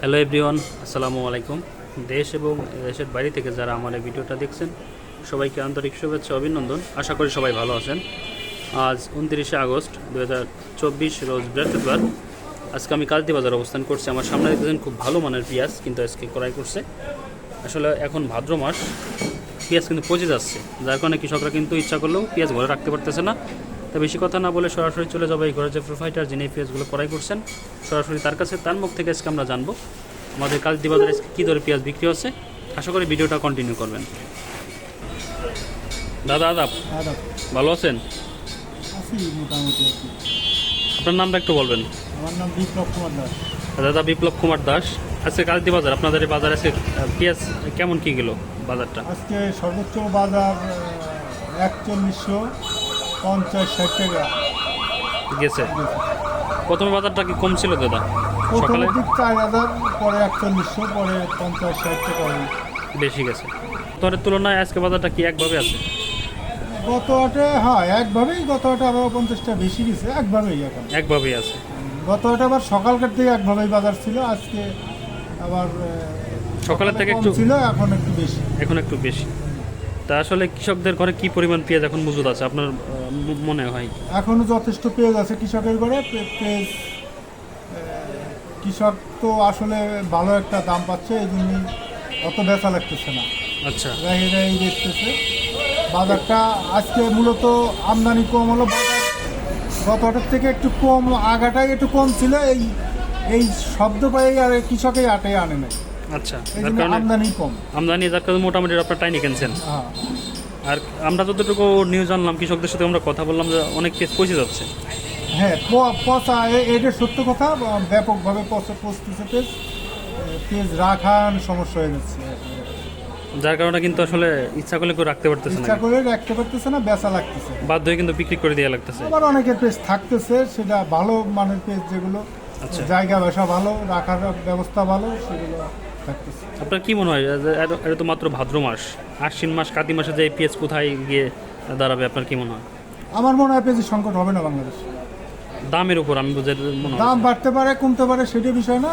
Hello everyone আসসালামু আলাইকুম। দেশ এবং দেশের বাইরে থেকে যারা আমার এই ভিডিওটা দেখছেন, সবাইকে আন্তরিক শুভেচ্ছা, অভিনন্দন। আশা করি সবাই ভালো আছেন। আজ উনত্রিশে আগস্ট দু হাজার চব্বিশ, রোজ বৃহস্পতিবার। আজকে আমি কালতি বাজার অবস্থান করছি। আমার সামনে দেখতেছেন খুব ভালো মানের পেঁয়াজ, কিন্তু আজকে ক্রয় করছে। আসলে এখন ভাদ্র মাস, পেঁয়াজ কিন্তু পচে যাচ্ছে। যার কারণে কৃষকরা কিন্তু ইচ্ছা করলেও পেঁয়াজ ঘরে রাখতে পারতেছে না। তা বেশি কথা না বলে সরাসরি চলে যাব এই ঘরে যে প্রোফাইটার যিনি এই পেঁয়াজগুলো ক্রয় করছেন। সরাসরি তার কাছে তার মুখ থেকে আজকে আমরা জানব। আমাদের কালতি বাজারে আজকে কী দরে পেঁয়াজ বিক্রি হচ্ছে? আশা করি ভিডিওটা কন্টিনিউ করবেন। দাদা আদাব। ভালো আছেন? আছি আপনার নামটা একটু বলবেন। আমার নাম বিপ্লব কুমার দাস। দাদা বিপ্লব কুমার দাস। আজকে কালতি বাজার আপনাদের বাজারে আজকে পেঁয়াজ কেমন কী গেল বাজারটা? আজকে সর্বোচ্চ বাজার একচল্লিশশো। পঞ্চাশ ষাট টাকা। গেছে। প্রথমে বাজারটা কি কম ছিল দাদা? সকালে? চার হাজার পরে একচল্লিশশো পরে পঞ্চাশ ষাট টাকা। বেশি গেছে। তোরের তুলনায় আজকে বাজারটা কি একভাবে আছে? গত হাটে হ্যাঁ একভাবেই গত হাটে আরও পঞ্চাশটা বেশি গেছে একভাবেই এখন। একভাবেই আছে। গত হাটে আবার সকালকার থেকে একভাবেই বাজার ছিল আজকে আবার সকালের থেকে একটু ছিল এখন একটু বেশি। এখন একটু বেশি। তা আসলে কৃষকদের ঘরে কি পরিমাণ পেঁয়াজ এখন মজুদ আছে? আপনার মনে হয়? এখনও যথেষ্ট পেঁয়াজ আছে কৃষকের ঘরে। পেঁয়াজ কৃষক তো আসলে ভালো একটা দাম পাচ্ছে এই জন্যই অত বেচা লাগতেছে না। আচ্ছা। বাইরেই দেখতেছে। বাজারটা আজকে মূলত আমদানি কম হলো বাজার গত হাটের থেকে একটু কম আগাটাই একটু কম ছিল এই এই শব্দ পাই আর কৃষকেই আটে আনে নাই। আচ্ছা যার কারণে আমদানি কম। আমদানি যার কারণে মোটামুটি আপনার টাইনি কিনছেন। হ্যাঁ। আর আমরা যতটুকু নিউজ জানলাম কৃষকদের সাথে আমরা কথা বললাম যে অনেক পেঁয়াজ পচে যাচ্ছে। হ্যাঁ পচা এটা সত্য কথা ব্যাপকভাবে পচা পচতেছে পেজ পেজ রাখান সমস্যা হয়ে যাচ্ছে। যার কারণে কিন্তু আসলে ইচ্ছা করলে কেউ রাখতে পারতেছে না। ইচ্ছা করে রাখতে পারতেছে না বেচা লাগতেছে। বাধ্য হয়ে কিন্তু বিক্রি করে দেওয়া লাগতেছে। আবার অনেকের পেজ থাকতেছে সেটা ভালো মানের পেজ যেগুলো আচ্ছা। জায়গা বেসা ভালো রাখার ব্যবস্থা ভালো সেগুলো থাকতেছে আপনার কি মনে হয় এটা- তো মাত্র ভাদ্র মাস আশ্বিন মাস কাতি মাসে যে পেঁয়াজ কোথায় গিয়ে দাঁড়াবে আপনার কি মনে হয়? আমার মনে হয় পেজের সংকট হবে না বাংলাদেশে। দামের উপর আমি বুঝে মনে হয়। দাম বাড়তে পারে কমতে পারে সেটা বিষয় না।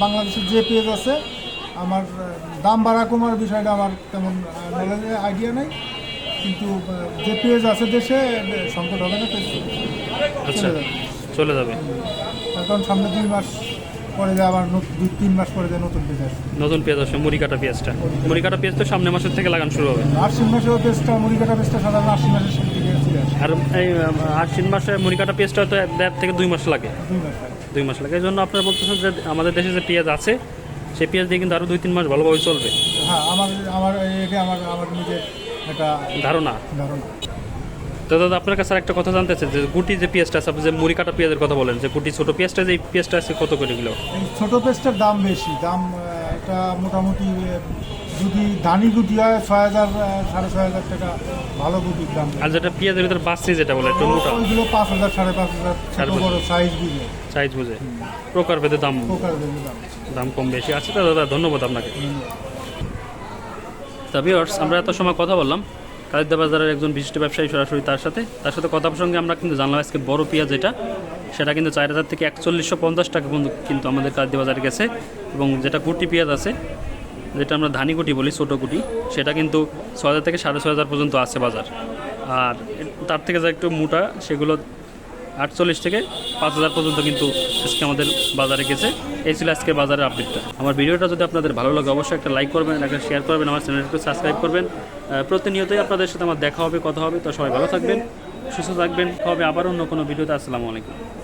বাংলাদেশের যে পেজ আছে আমার দাম বাড়া কমার বিষয়টা আমার তেমন আইডিয়া নেই। কিন্তু যে পেজ আছে দেশে সংকট হবে না। আচ্ছা চলে যাবে। কারণ সামনে দুই মাস পরে যে আবার দুই তিন মাস পরে যে নতুন পেজ আসবে নতুন পেঁয়াজ আসবে মুড়ি কাটা পেঁয়াজটা। মুড়ি কাটা পেঁয়াজ তো সামনের মাসের থেকে লাগানো শুরু হবে। আশ্বিন মাসেও পেজটা মুড়ি কাটা পেজটা সাধারণ আশ্বিন মাসের শেষ দিকে চলে আসে। আর এই আশ্বিন মাসে মুড়ি কাটা পেঁয়াজটা হয়তো দেড় থেকে দুই মাস লাগে। দুই মাস। দুই মাস লাগে। এই জন্য আপনারা বলতেছেন যে আমাদের দেশে যে পেঁয়াজ আছে সেই পেঁয়াজ দিয়ে কিন্তু আরও দুই তিন মাস ভালোভাবে চলবে। হ্যাঁ আমার আমার এটা আমার আমার নিজের একটা ধারণা। ধারণা। তো দাদা আপনার কাছে একটা কথা জানতে চাই যে গুটি যে পেঁয়াজটা আছে আপনি যে মুড়ি কাটা পেঁয়াজের কথা বলেন যে গুটি ছোট পেঁয়াজটা যে পেঁয়াজটা আছে কত করে কিলো? ছোট পেজটার দাম বেশি দাম এটা মোটামুটি যদি ধানি গুটি হয় ছয় হাজার সাড়ে ছয় হাজার টাকা ভালো গুটির দাম। আর যেটা পেঁয়াজের ভিতরে বাসছে যেটা বলে একটু মোটা। ওইগুলো পাঁচ হাজার সাড়ে পাঁচ হাজার ছোট বড় সাইজ বুঝে। সাইজ বুঝে। প্রকার ভেদে দাম। প্রকার বেশি দাম। দাম কম বেশি আছে তো দাদা ধন্যবাদ আপনাকে। তা আমরা এত সময় কথা বললাম। কালিদ্দা বাজারের একজন বিশিষ্ট ব্যবসায়ী সরাসরি তার সাথে। তার সাথে কথা প্রসঙ্গে আমরা কিন্তু জানলাম আজকে বড় পেঁয়াজ যেটা সেটা কিন্তু চার হাজার থেকে একচল্লিশশো পঞ্চাশ টাকা পর্যন্ত কিন্তু আমাদের কালিদা বাজারে গেছে। এবং যেটা কুটি পেঁয়াজ আছে, যেটা আমরা ধানি গুটি বলি, ছোটো গুটি, সেটা কিন্তু ছ হাজার থেকে সাড়ে ছয় হাজার পর্যন্ত আছে বাজার। আর তার থেকে যা একটু মোটা, সেগুলো আটচল্লিশ থেকে পাঁচ হাজার পর্যন্ত কিন্তু আজকে আমাদের বাজারে গেছে। এই ছিল আজকে বাজারের আপডেটটা আমার ভিডিওটা যদি আপনাদের ভালো লাগে, অবশ্যই একটা লাইক করবেন, একটা শেয়ার করবেন, আমার চ্যানেলটাকে সাবস্ক্রাইব করবেন। প্রতিনিয়তই আপনাদের সাথে আমার দেখা হবে, কথা হবে। তো সবাই ভালো থাকবেন, সুস্থ থাকবেন। হবে আবার অন্য কোনো ভিডিওতে, আসসালামু আলাইকুম।